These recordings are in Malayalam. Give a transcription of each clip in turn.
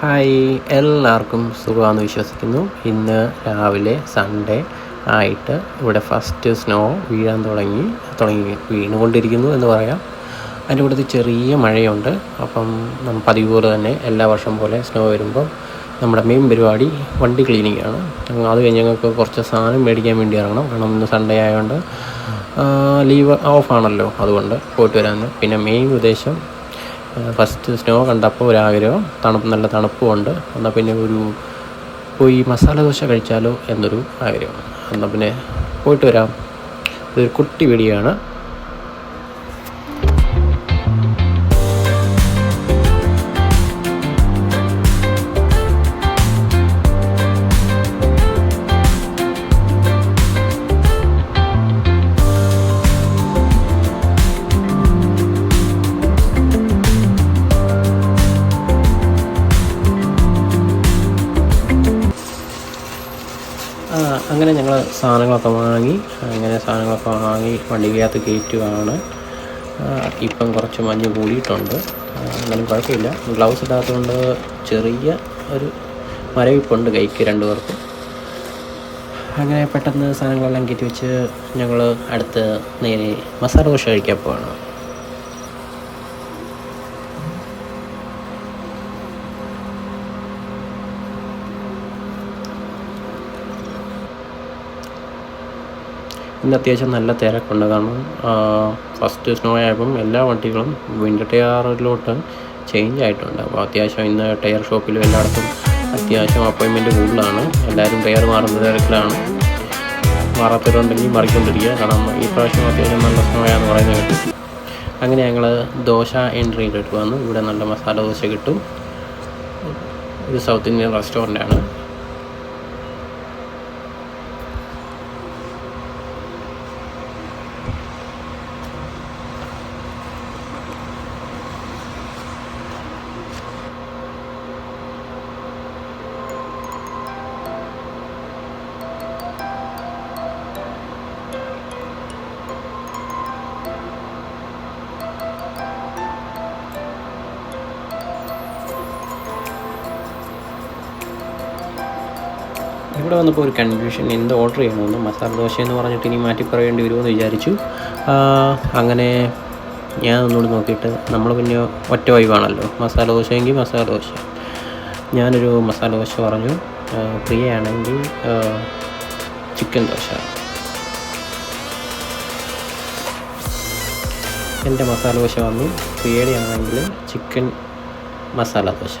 ഹായ് എല്ലാവർക്കും സുഖമാണെന്ന് വിശ്വസിക്കുന്നു. ഇന്ന് രാവിലെ സൺഡേ ആയിട്ട് ഇവിടെ ഫസ്റ്റ് സ്നോ വീഴാൻ തുടങ്ങി തുടങ്ങി വീണുകൊണ്ടിരിക്കുന്നു എന്ന് പറയാം. അതിന്റെ കൂട്ടത്തിൽ ചെറിയ മഴയുണ്ട്. അപ്പം പതിവ് പോലെ തന്നെ എല്ലാ വർഷം പോലെ സ്നോ വരുമ്പം നമ്മുടെ മെയിൻ പരിപാടി വണ്ടി ക്ലീനിങ് ആണ്. അത് കഴിഞ്ഞ് ഞങ്ങൾക്ക് കുറച്ച് സാധനം മേടിക്കാൻ വേണ്ടി ഇറങ്ങണം. കാരണം ഇന്ന് സൺഡേ ആയതുകൊണ്ട് ലീവ് ഓഫാണല്ലോ അതുകൊണ്ട് പോയിട്ട് വരാമെന്ന് പിന്നെ മെയിൻ ഉദ്ദേശം ഫസ്റ്റ് സ്നോ കണ്ടപ്പോൾ ഒരാഗ്രഹം തണുപ്പ് നല്ല തണുപ്പുമുണ്ട്. എന്നാൽ പിന്നെ ഒരു പോയി മസാല ദോശ കഴിച്ചാലോ എന്നൊരു ആഗ്രഹം. എന്നാൽ പിന്നെ പോയിട്ട് വരാം. ഇതൊരു കുട്ടി വീഡിയോ ആ, അങ്ങനെ ഞങ്ങൾ സാധനങ്ങളൊക്കെ വാങ്ങി അങ്ങനെ സാധനങ്ങളൊക്കെ വാങ്ങി വണ്ടിക്കകത്ത് കയറ്റുകയാണ്. ഇപ്പം കുറച്ച് മഞ്ഞ് കൂടിയിട്ടുണ്ട്. എന്നാലും കുഴപ്പമില്ല. ഗ്ലൗസ് ഇടാത്തതുകൊണ്ട് ചെറിയ ഒരു മരവിപ്പുണ്ട് കൈക്ക് രണ്ടു പേർക്കും. അങ്ങനെ പെട്ടെന്ന് സാധനങ്ങളെല്ലാം കയറ്റി വെച്ച് ഞങ്ങൾ അടുത്ത് നേരെ മസാല ദോശ കഴിക്കാൻ പോവാണ്. ഇന്ന് അത്യാവശ്യം നല്ല തിരക്കുണ്ട്. കാരണം ഫസ്റ്റ് സ്നോ ആയപ്പം എല്ലാ വണ്ടികളും വിന്റർ ടയറിലോട്ട് ചേഞ്ച് ആയിട്ടുണ്ട്. അപ്പോൾ അത്യാവശ്യം ഇന്ന് ടയർ ഷോപ്പിൽ എല്ലായിടത്തും അത്യാവശ്യം അപ്പോയിൻമെന്റ് കൂടുതലാണ്. എല്ലാവരും ടയർ മാറുന്ന തിരക്കിലാണ്. മാറാത്തവരുണ്ടെങ്കിൽ മറിക്കൊണ്ടിരിക്കുക. കാരണം ഈ പ്രാവശ്യം അത്യാവശ്യം നല്ല സ്നോ പറയുന്നത് കേട്ടു. അങ്ങനെ ഞങ്ങൾ ദോശ എൻട്രിയിലിട്ട് വന്നു. ഇവിടെ നല്ല മസാല ദോശ കിട്ടും. ഒരു സൗത്ത് ഇന്ത്യൻ റെസ്റ്റോറന്റാണ് ഇവിടെ വന്നപ്പോൾ ഒരു കൺഫ്യൂഷൻ എന്ത് ഓർഡർ ചെയ്യണമെന്ന് മസാല ദോശ എന്ന് പറഞ്ഞിട്ട് ഇനി മാറ്റി പറയേണ്ടി വരുമെന്ന് വിചാരിച്ചു. അങ്ങനെ ഞാൻ ഒന്നുകൂടി നോക്കിയിട്ട് നമ്മൾ പിന്നെ ഒറ്റ വൈവാണല്ലോ. മസാല ദോശയെങ്കിൽ മസാല ദോശ. ഞാനൊരു മസാല ദോശ പറഞ്ഞു. പ്രിയയാണെങ്കിൽ ചിക്കൻ ദോശ. എന്റെ മസാല ദോശ വന്നു. പ്രിയയുടെ ആണെങ്കിൽ ചിക്കൻ മസാല ദോശ.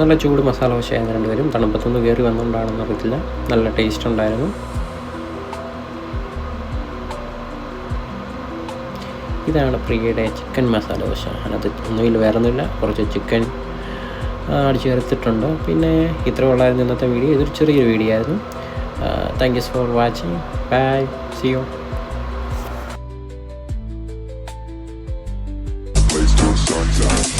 നല്ല ചൂട് മസാല ദോശയായിരുന്നു രണ്ടുപേരും തണുപ്പത്തൊന്ന് കയറി വന്നുകൊണ്ടാണെന്ന് അറിയത്തില്ല. നല്ല ടേസ്റ്റ് ഉണ്ടായിരുന്നു. ഇതാണ് പ്രിയയുടെ ചിക്കൻ മസാല ദോശ. അതിനകത്ത് ഒന്നുമില്ല വേറൊന്നുമില്ല കുറച്ച് ചിക്കൻ അടിച്ചു ചേർത്തിട്ടുണ്ട് പിന്നെ ഇത്ര ഉള്ളായിരുന്നു ഇന്നത്തെ വീഡിയോ ഇതൊരു ചെറിയൊരു വീഡിയോ ആയിരുന്നു. Thank you for watching bye see you Please don't